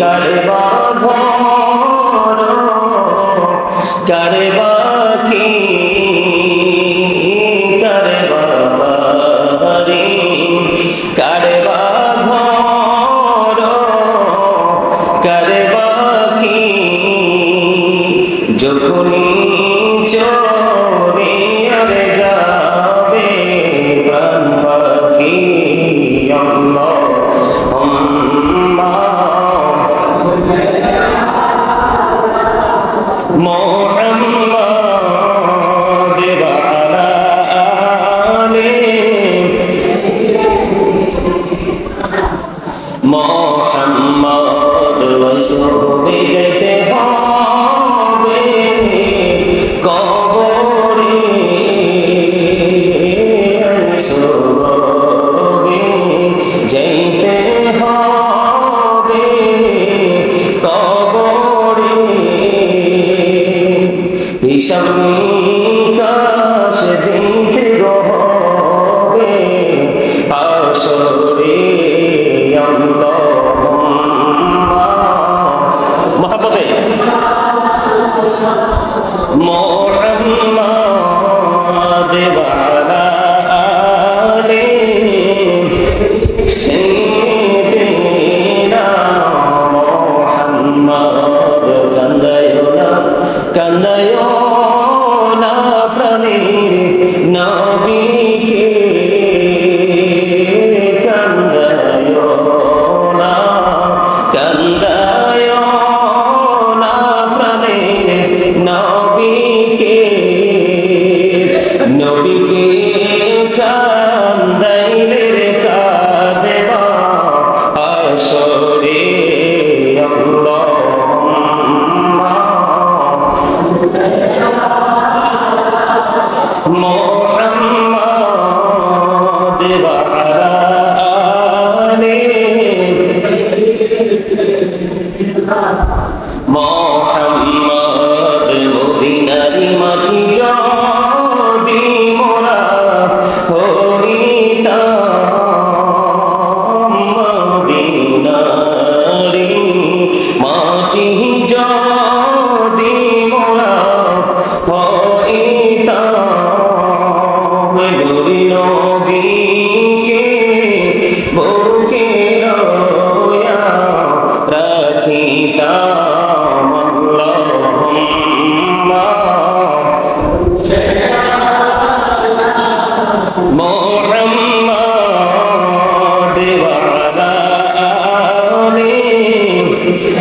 চারে বা ঘর চারে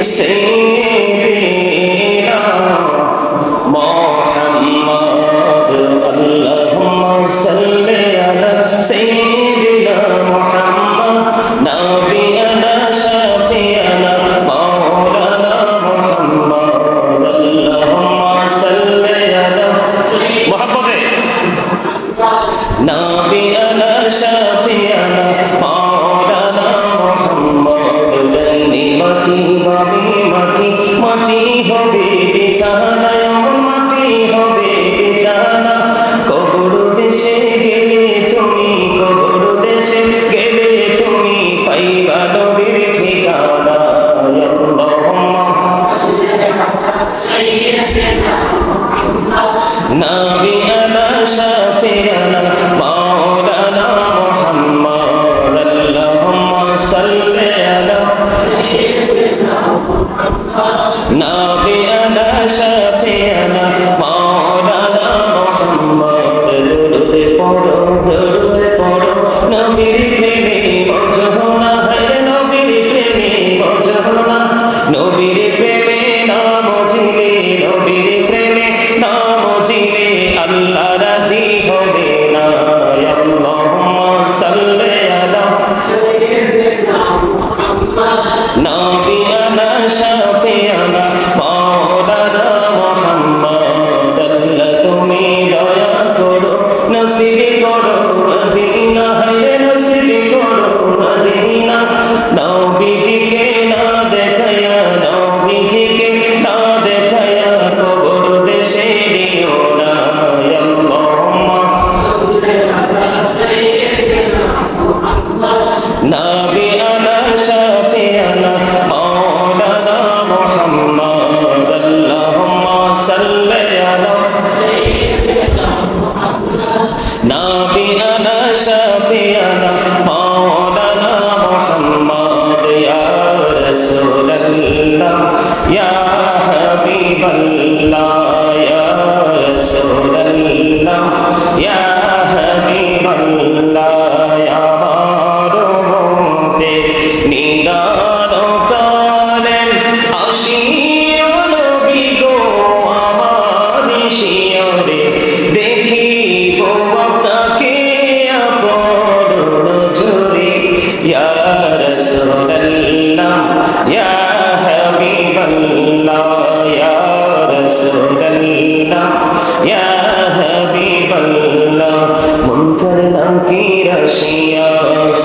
سيدنا محمد اللهم صل على سيدنا محمد. نبينا شفيعنا مولانا محمد. اللهم صل على محمد. نبينا شفيعنا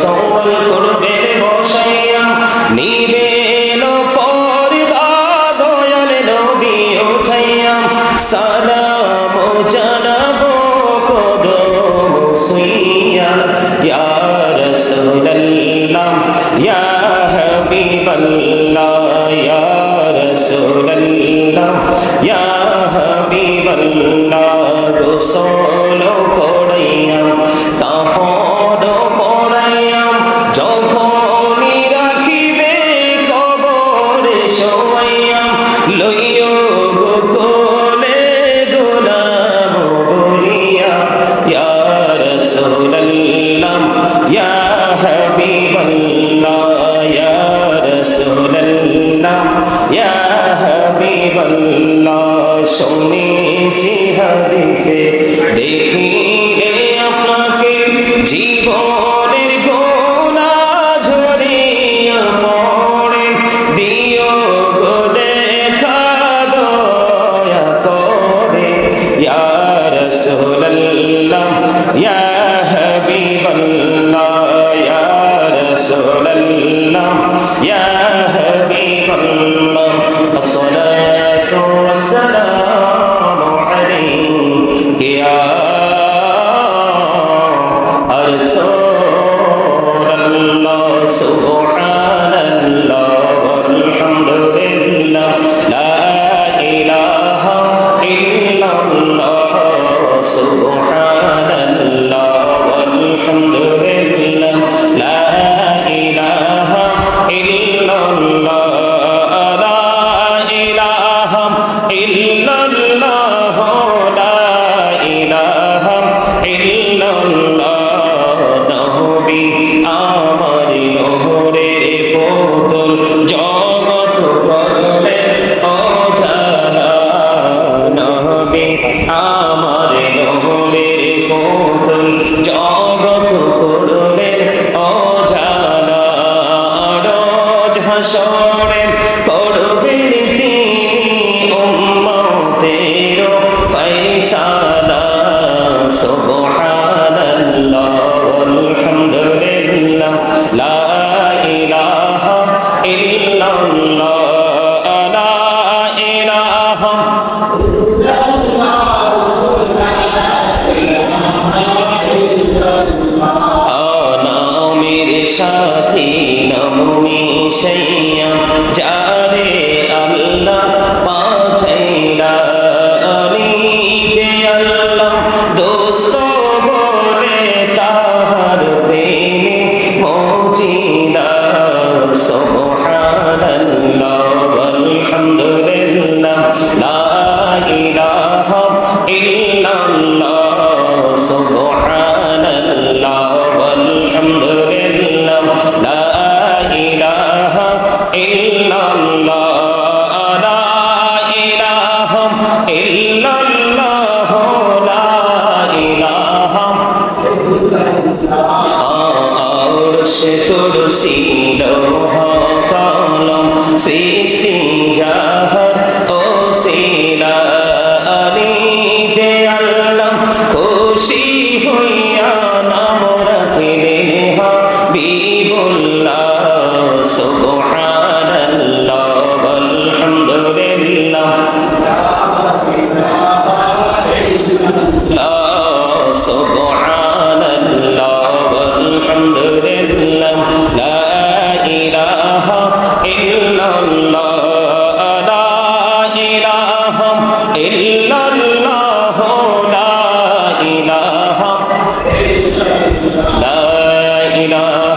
সওয়াল করবেন বসাইয়া নিবেন পর্দা দয়াল নবী উঠাইয়া। সালাম জানাব কদম সুইয়া। ইয়া রাসূলুল্লাহ, ইয়া হাবিবাল্লাহ, ইয়া রাসূলুল্লাহ, ইয়া হাবিবাল্লাহ, গোসল দিছে ইল্লাল্লাহ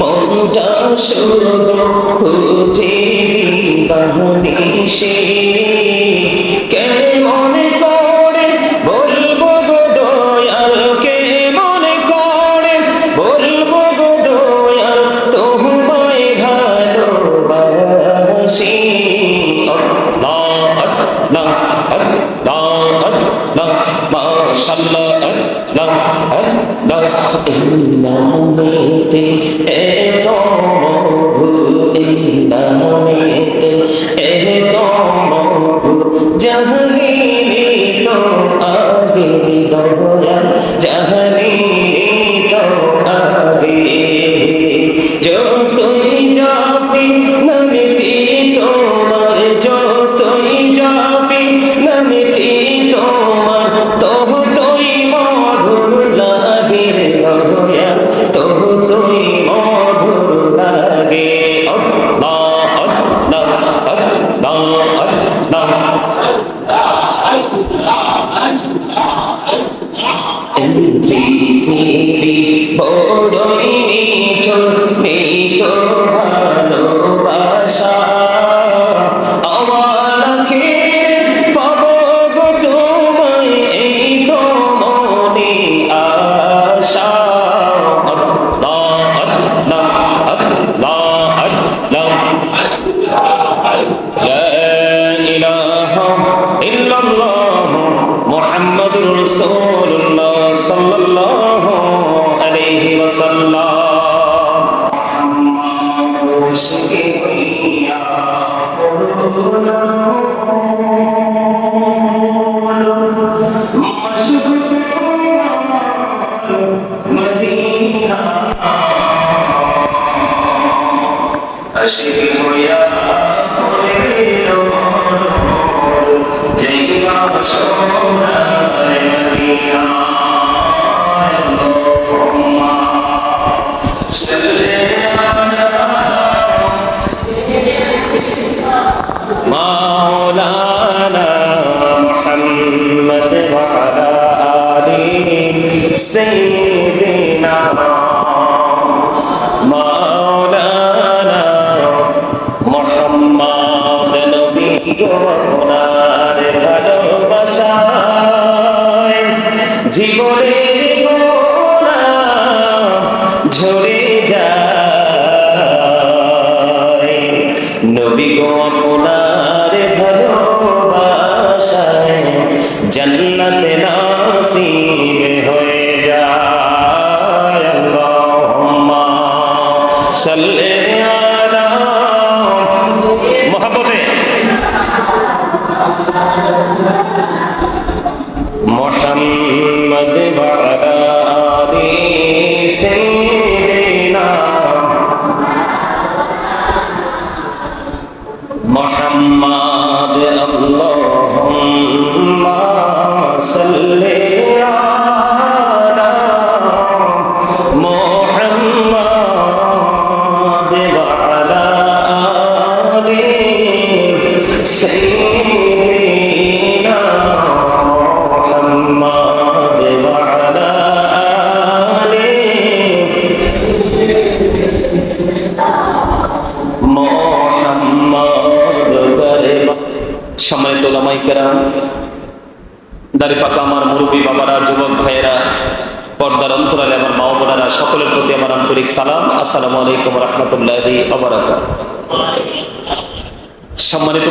মনটা শুধু খুঁজে দিবানিসে কেমন রসুল্লাহ Same.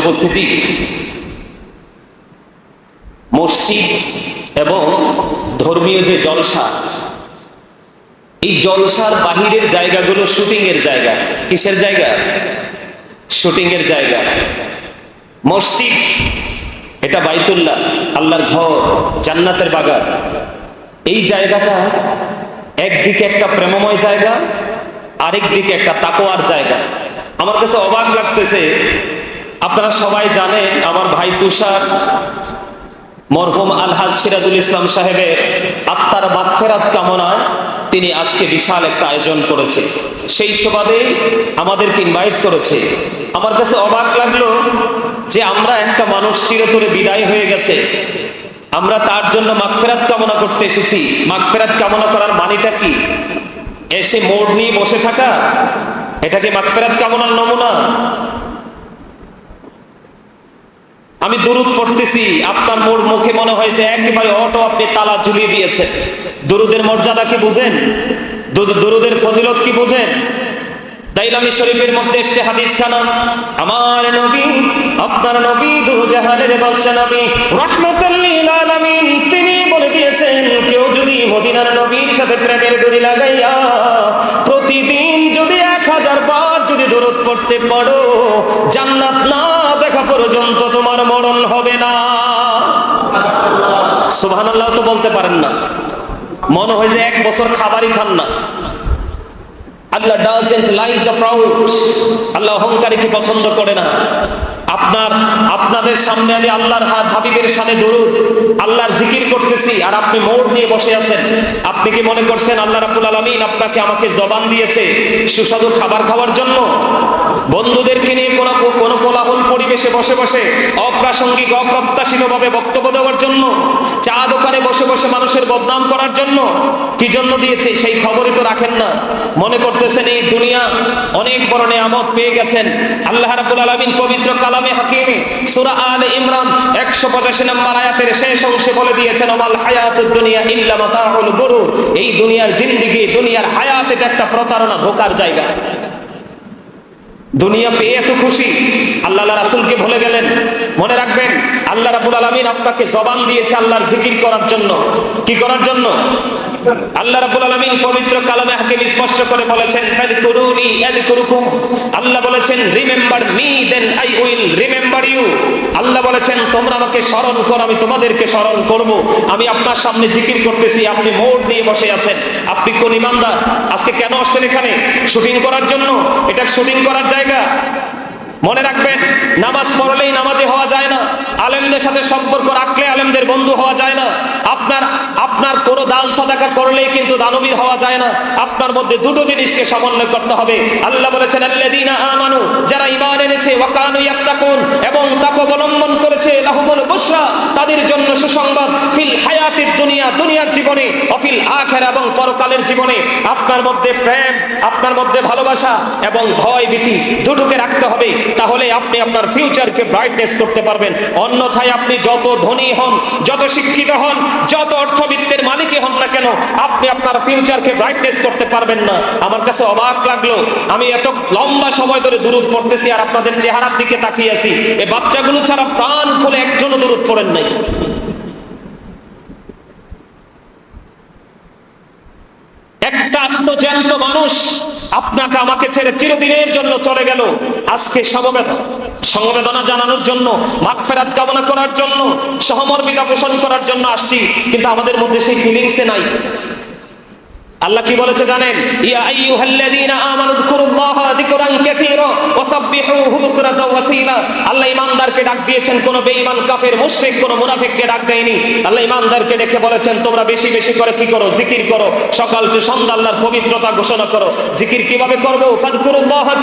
উপস্থিতি। মসজিদ এবং ধর্মীয় যে জলসা, এই জলসার বাহিরের জায়গাগুলো শুটিং এর জায়গা। কিসের জায়গা? শুটিং এর জায়গা। মসজিদ, এটা বাইতুল্লাহ, আল্লাহর ঘর, জান্নাতের বাগান। এই জায়গাটা একদিকে একটা প্রেমময় জায়গা আরেক দিকে একটা তাকোয়ার জায়গা। আমার কাছে অবাক লাগতেছে আপনারা সবাই জানেন আমার ভাই তুষার মরহুম আলহাজ সিরাজুল ইসলাম সাহেবের আত্মার মাগফেরাত কামনায় তিনি আজকে বিশাল একটা আয়োজন করেছে। সেই সুবাদে আমাদেরকে ইনভাইট করেছে। আমার কাছে অবাক লাগল যে আমরা একটা মানুষ চিরতরে বিদায় হয়ে গেছে। আমরা তার জন্য মাগফেরাত কামনা করতে এসেছি। মাগফেরাত কামনা করার মানেটা কি? এসে মোড় নিয়ে বসে থাকা? এটাকে মাগফেরাত কামনার নমুনা? আমি দুরুদ পড়তেছি। আপনার মোর মুখে মনে হয় যে একেবারে অটো আপনি তালা ঝুলিয়ে দিয়েছেন। দুরুদের মর্যাদা কি বুঝেন? দুরুদের ফজিলত কি বুঝেন? আমার তিনি বলে দিয়েছেন, কেউ যদি মদিনার নবীর সাথে প্রেমের দড়ি লাগাইয়া দূরত পড়তে পারো। জান্নাত না দেখা পর্যন্ত তোমার মরণ হবে না। সুবহানাল্লাহ তো বলতে পারেন না। মনে হয় যে এক বছর খাবারই খান না। Allah doesn't like the proud আল্লাহ অহংকারীকে পছন্দ করে না। আপনার, আপনাদের সামনে আমি আল্লাহর হাত হাবিবের সামনে দরুদ, আল্লাহর জিকির করতেছি, আর আপনি মোড় নিয়ে বসে আছেন। আপনি কি মনে করছেন আল্লাহ রাব্বুল আলামিন আপনাকে আমাকে জবান দিয়েছে সুস্বাদু খাবার খাওয়ার জন্য? বন্ধুদেরকে নিয়ে কোনো কোনো কোলাহল পরিবেশে বসে বসে অপ্রাসঙ্গিক, অপ্রত্যাশিতভাবে বক্তব্য দেওয়ার জন্য চা দোকানে বসে বসে মানুষের বদনাম করার জন্য কি জন্য দিয়েছে সেই খবরই তো রাখেন না। মনে করতেছেন এই দুনিয়া অনেক বড় নেয়ামত পেয়ে গেছেন। আল্লাহ রাব্বুল আলামিন পবিত্র কালামে হাকিমে সূরা আলে ইমরান 185 নম্বর আয়াতের শেষ অংশে বলে দিয়েছেন আমাল হায়াতুদ দুনিয়া ইল্লা মাতাউল গুরুর। এই দুনিয়ার জিন্দেগি, দুনিয়ার হায়াত, এটা একটা প্রতারণা, ধোকার জায়গা। দুনিয়া পেয়ে এত খুশি। আল্লাহ রাসুলকে ভুলে গেলেন। মনে রাখবেন, আল্লাহ রাবুল আলমিন আপনাকে জবান দিয়েছে আল্লাহর জিকির করার জন্য। কি করার জন্য? আল্লাহ রাবুল আলমিন পবিত্র কালামে হাকিম স্পষ্ট করে বলেছেন, ফাযকুরুনি আযকুরুকুম। আল্লাহ বলেছেন, remember me, then I will remember you. আল্লাহ বলেছেন, তোমরা আমাকে স্মরণ করো, আমি তোমাদেরকে স্মরণ করব। আমি আপনার সামনে জিকির করতেছি, আপনি মোড় দিয়ে বসে আছেন। আপনি কোন ইমানদার? আজকে কেন আসছেন এখানে? শুটিং করার জন্য? এটা শুটিং করার জায়গা। মনে রাখবেন, নামাজ পড়লেই নামাজে হওয়া যায় না। আলেমদের সাথে সম্পর্ক রাখলে আলেমদের বন্ধু হওয়া যায় না। আপনার আপনার কোনো দান সাদাকা করলেই কিন্তু দানবীর হওয়া যায় না। আপনার মধ্যে দুটো জিনিসকে সমন্বয় করতে হবে। আল্লাহ বলেছেন, আল্লাযীনা আমানু, যারা ঈমান এনেছে, ওয়া কানু ইয়াত্তাকুন, এবং তাকে অবলম্বন করেছে, লাহুমুল বুশরা, তাদের জন্য সুসংবাদ, ফিল হায়াতিদ দুনিয়া, দুনিয়ার জীবনে অফিল আখিরা, এবং পরকালের জীবনে। আপনার মধ্যে প্রেম, আপনার মধ্যে ভালোবাসা, এবং ভয় ভীতি দুটোকে রাখতে হবে। তাহলে আপনি আপনার ফিউচারকে ব্রাইটনেস করতে পারবেন। অন্যথায় আপনি যত ধনী হন, যত শিক্ষিত হন, যত অর্থবিত্তের মালিকই হন না কেন, আপনি আপনার ফিউচারকে ব্রাইটনেস করতে পারবেন না। আমার কাছে অবাক লাগল, আমি এত লম্বা সময় ধরে দূরত পড়তেছি আর আপনাদের চেহারার দিকে তাকিয়ে আছি। এই বাচ্চাগুলো ছাড়া প্রাণ খুলে একজনও দূরত পড়েন নাই। একটা আস্ত জ্যান্ত মানুষ আপনাকে আমাকে ছেড়ে চিরদিনের জন্য চলে গেল। আজকে সমবেদনা সমবেদনা জানানোর জন্য, মাগফেরাত কামনা করার জন্য, সহমর্মিতা পোষণ করার জন্য আসছি। কিন্তু আমাদের মধ্যে সেই ফিলিংসে নাই। আল্লাহ কি বলেছে জানেন? ইয়া আইয়ুহাল্লাযীনা আমানু যকুরুল্লাহা যিকরান কাসীরা আল্লাহ ঈমানদারকে ডাক দিয়েছেন, কোন বেঈমান কাফের, মুশরিক, কোন মুনাফিককে ডাক দেয়নি। আল্লাহ ঈমানদারকে ডেকে বলেছেন, তোমরা বেশি বেশি করে কি করো? জিকির করো। সকাল সন্ধ্যা আল্লাহর পবিত্রতা ঘোষণা করো। জিকির কীভাবে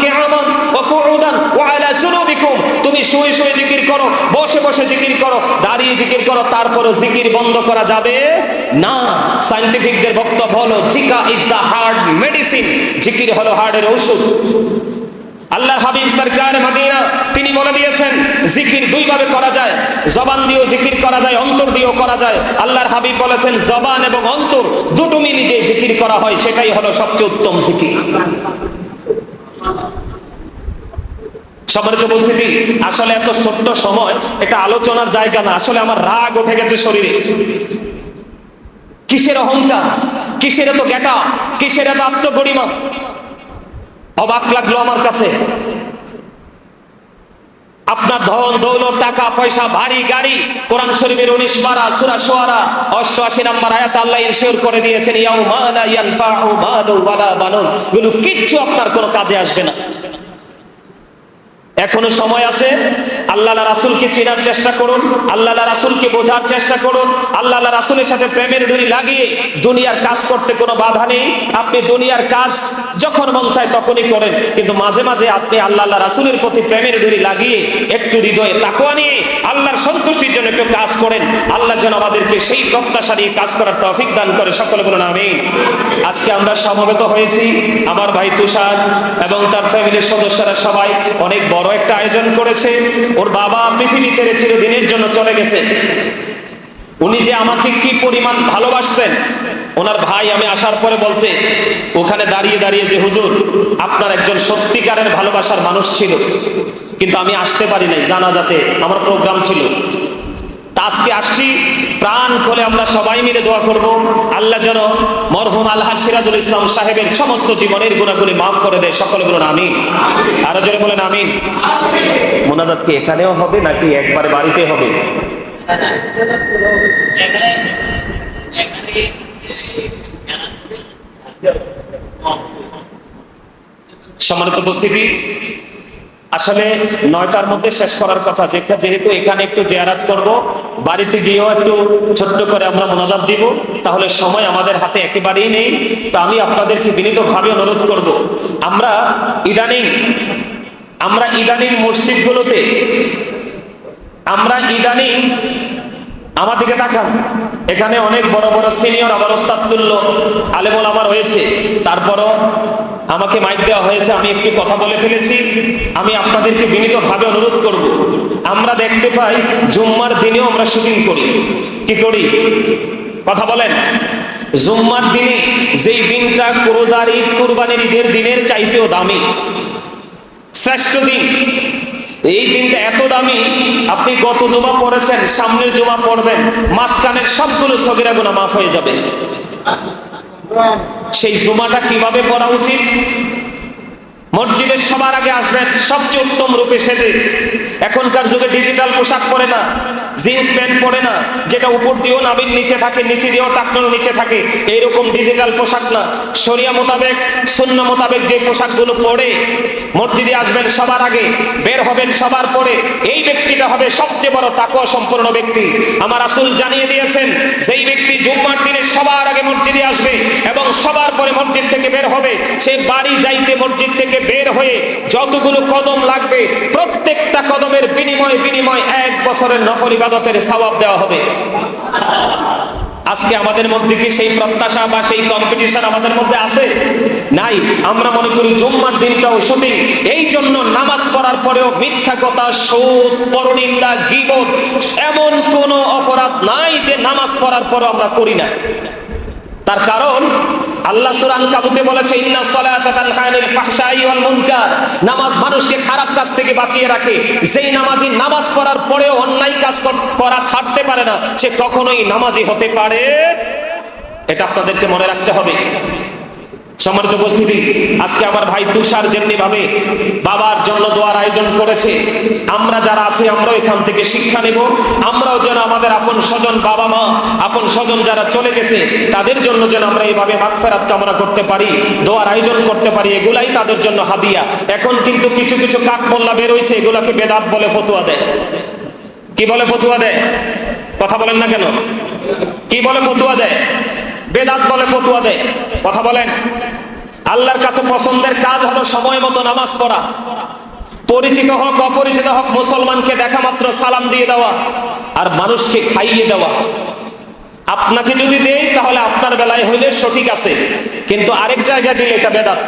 কিয়ামান ওয়া কুউদান ওয়া আলা সুনুবিকুম তুমি শুয়ে শুয়ে জিকির করো, বসে বসে জিকির করো, দাঁড়িয়ে জিকির করো, তারপরও জিকির বন্ধ করা যাবে না। সায়েন্টিফিকদের বক্তব্য হলো জিকা ইজ দা হার্ড মেডিসিন জিকির হলো ঔষধ আল্লাহ হাবিব সরকার মদিনা, তিনি বলে দিয়েছেন, জিকির করা যায়। জবান দিয়েও জিকির করা যায়, অন্তর দিয়েও করা যায়। আল্লাহর হাবিব বলেছেন, জবান এবং অন্তর দুটো মিলি যে জিকির করা হয়, সেটাই হলো সবচেয়ে উত্তম জিকির। সম্মানিত উপস্থিতি, আসলে এত ছোট্ট সময়, এটা আলোচনার জায়গা না। আসলে আমার রাগ উঠে গেছে শরীরে। কিসের অহংকার? কিসের এত গেটা? কিসের এত আত্মগরিমা? অবাক লাগল আমার কাছে। আপনার ধন, দৌলত, টাকা, পয়সা ভারী গাড়ি, কোরআন শরীফের উনিশ বারা সুরা সোয়ারা, অষ্টআশি নাম্বার আয়াত আল্লাহ ইনশিওর করে দিয়েছেনগুলো কিচ্ছু আপনার কোনো কাজে আসবে না। এখনও সময় আছে? আল্লাহ রাসুলকে চেনার চেষ্টা করুন, আল্লাহ রাসুলকে বোঝার চেষ্টা করুন, আল্লাহ রাসুলের সাথে প্রেমের ডুরি লাগিয়ে দুনিয়ার কাজ করতে কোনো বাধা নেই। আপনি দুনিয়ার কাজ যখন মন চায় তখনই করেন, কিন্তু মাঝে মাঝে আপনি আল্লাহ রাসুলের প্রতি প্রেমের ডুরি লাগিয়ে একটু হৃদয়ে তাকুয়া নিয়ে আল্লাহর সন্তুষ্টির জন্য একটু কাজ করেন। আল্লাহ যেন আমাদেরকে সেই প্রত্যাশা নিয়ে কাজ করার তৌফিক দান করে। সকলে বলুন আমি আজকে আমরা সমবেত হয়েছি, আমার ভাই তুষার এবং তার ফ্যামিলির সদস্যরা সবাই অনেক বড় একটা আয়োজন করেছে। ওর বাবা পৃথিবী ছেড়ে চিরদিনের জন্য চলে গেছে। উনি যে আমাকে কি পরিমাণ ভালোবাসতেন, ওনার ভাই আমি আসার পরে বলছে, ওখানে দাঁড়িয়ে দাঁড়িয়ে যে হুজুর, আপনার একজন সত্যিকারের ভালোবাসার মানুষ ছিল। কিন্তু আমি আসতে পারি নাই জানা যাতে আমার প্রোগ্রাম ছিল। আজকে আসছি, প্রাণ খোলে আমরা সবাই মিলে দোয়া করব। আল্লাহ যেন মরহুম আল্লাহ সিরাজুল ইসলাম সাহেবের সমস্ত জীবনের গুণাগুলি মাফ করে দেয়। সকলে বলুন আমিন। আরও জোরে বলেন আমিন। মোনাজাত কি এখানেও হবে নাকি একবার বাড়িতে হবে? সম্মানিত উপস্থিতি আসলে নয়টার মধ্যে শেষ করার কথা। যেহেতু এখানে একটু জেয়ারাত করব, বাড়িতে গিয়েও একটু ছোট্ট করে আমরা মোনাজাত দিব, তাহলে সময় আমাদের হাতে একেবারেই নেই। তো আমি আপনাদেরকে বিনীতভাবে অনুরোধ করব, আমরা ইদানিং আমরা ইদানিং মসজিদগুলোতে আমরা ইদানিং আমার দিকে তাকান। এখানে অনেক বড় বড় সিনিয়র আবার ওস্তাদ তুল্য আলেমুল আমার হয়েছে তারপরও আমাকে মাইক দেওয়া হয়েছে, আমি একটু কথা বলে ফেলেছি। আমি আপনাদেরকে বিনীতভাবে অনুরোধ করব, আমরা দেখতে পাই জুম্মার দিনেও আমরা শুটিং করি। কি করি? কথা বলেন। জুম্মার দিনে যেই দিনটা কোরোজার ঈদ কুরবানির ঈদের দিনের চাইতেও দামি, শ্রেষ্ঠ দিন। এই দিনটা এত দামি, আপনি গত জমা পড়েছেন, সামনের জমা পড়বেন, মাঝখানের সবগুলো সগিরা গুণা মাফ হয়ে যাবে। সেই জুমাটা কীভাবে পড়া উচিত? মসজিদের সবার আগে আসবেন সবচেয়ে উত্তম রূপে সেজে। এখনকার যুগে ডিজিটাল পোশাক পরে না জিন্স প্যান্ট পরে না, যেটা উপর দিয়েও নাবির নিচে থাকে, নিচে দিয়েও টাকনোর নিচে থাকে, এইরকম ডিজিটাল পোশাক না। শরিয়া মোতাবেক শূন্য মোতাবেক যে পোশাকগুলো পরে, মসজিদে আসবেন সবার আগে, বের হবেন সবার পরে, এই ব্যক্তিটা হবে সবচেয়ে বড় তাকুয়া সম্পন্ন ব্যক্তি। আমার আসল জানিয়ে দিয়েছেন, যেই ব্যক্তি জুম্মার দিনে সবার আগে মসজিদে আসবে এবং সবার পরে মসজিদ থেকে বের হবে, সে বাড়ি যাইতে মসজিদ থেকে বের হয়ে যতগুলো কদম লাগবে, প্রত্যেকটা কদমের বিনিময় বিনিময় এক বছরের নফল ইবাদতের সওয়াব দেওয়া হবে। আজকে আমাদের মধ্যে কি সেই প্রত্যাশা বা সেই কম্পিটিশন আমাদের মধ্যে আছে? নাই। আমরা মনে করি জুম্মার দিনটাও শুটিং এই জন্য নামাজ পড়ার পরেও মিথ্যা কথা সুদ পরনিন্দা, গিবত এমন কোনো অপরাধ নাই যে নামাজ পড়ার পরও আমরা করি না। তার কারণ আল্লাহ সুরান কাবুতে বলেছে, ইন্না সালাতা তানহা আনিল ফাহশাই ওয়াল মুনকার। নামাজ মানুষকে খারাপ কাজ থেকে বাঁচিয়ে রাখে। যেই নামাজি নামাজ পড়ার পরেও অন্যায় কাজ করা ছাড়তে পারে না, সে কখনোই নামাজি হতে পারে। এটা আপনাদেরকে মনে রাখতে হবে। সম্মানিত উপস্থিতি, আজকে আমার ভাই তুষার যেমনি ভাবে বাবার জন্য দোয়ার আয়োজন করেছে, আমরা যারা আছি আমরাও এখান থেকে শিক্ষা নেব, আমরাও যেন আমাদের আপন স্বজন বাবা মা, আপন স্বজন যারা চলে গেছে, তাদের জন্য যেন আমরা এইভাবে মাগফেরাত কামনা করতে পারি, দোয়ার আয়োজন করতে পারি, এগুলাই তাদের জন্য হাদিয়া। এখন কিন্তু কিছু কিছু কাক মোল্লা বের হয়েছে এগুলাকে বেদাত বলে ফতুয়া দেয়। কি বলে ফতুয়া দেয়? কথা বলেন না কেন? কি বলে ফতুয়া দেয়? বেদাত বলে ফতুয়া দেয়। কথা বলেন। আল্লাহর কাছে পছন্দের কাজ হলো সময় মতো নামাজ পড়া। পরিচিত হোক, অপরিচিত হোক, মুসলমানকে দেখা মাত্র সালাম দিয়ে দেওয়া আর মানুষকে খাইয়ে দেওয়া। আপনাকে যদি দেই, তাহলে আপনার বেলায় হইলে সঠিক আছে। কিন্তু আরেক জায়গায় দিলে এটা বেদাত।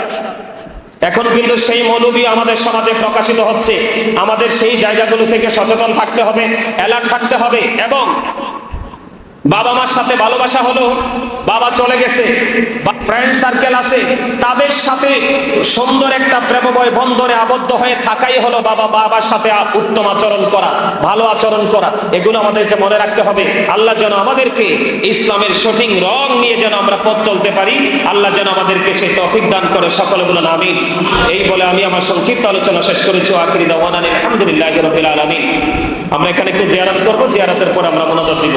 এখন কিন্তু সেই মৌলবী আমাদের সমাজে প্রকাশিত হচ্ছে। আমাদের সেই জায়গাগুলো থেকে সচেতন থাকতে হবে অ্যালার্ট থাকতে হবে এবং বাবা মার সাথে ভালোবাসা হলো, বাবা চলে গেছে ফ্রেন্ড সার্কেল আছে, তাদের সাথে সুন্দর একটা প্রেমময় বন্ধনে আবদ্ধ হয়ে থাকাই হলো বাবা বাবার সাথে উত্তম আচরণ করা, ভালো আচরণ করা। এগুলো আমাদেরকে মনে রাখতে হবে, আল্লাহ যেন আমাদেরকে ইসলামের সঠিক রং নিয়ে যেন আমরা পথ চলতে পারি, আল্লাহ যেন আমাদেরকে সেই তৌফিক দান করে, সকলে বলুন এই বলে আমি আমার সংক্ষিপ্ত আলোচনা শেষ করেছি আখিরি দাওয়ান আলহামদুলিল্লাহ আমরা এখানে একটু জিয়ারত করব, জিয়ারাতের পর আমরা মনোযোগ দিব।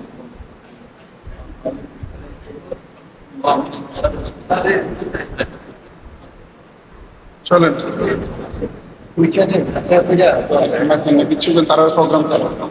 চলেন কিছু তারা প্রোগ্রাম চালানো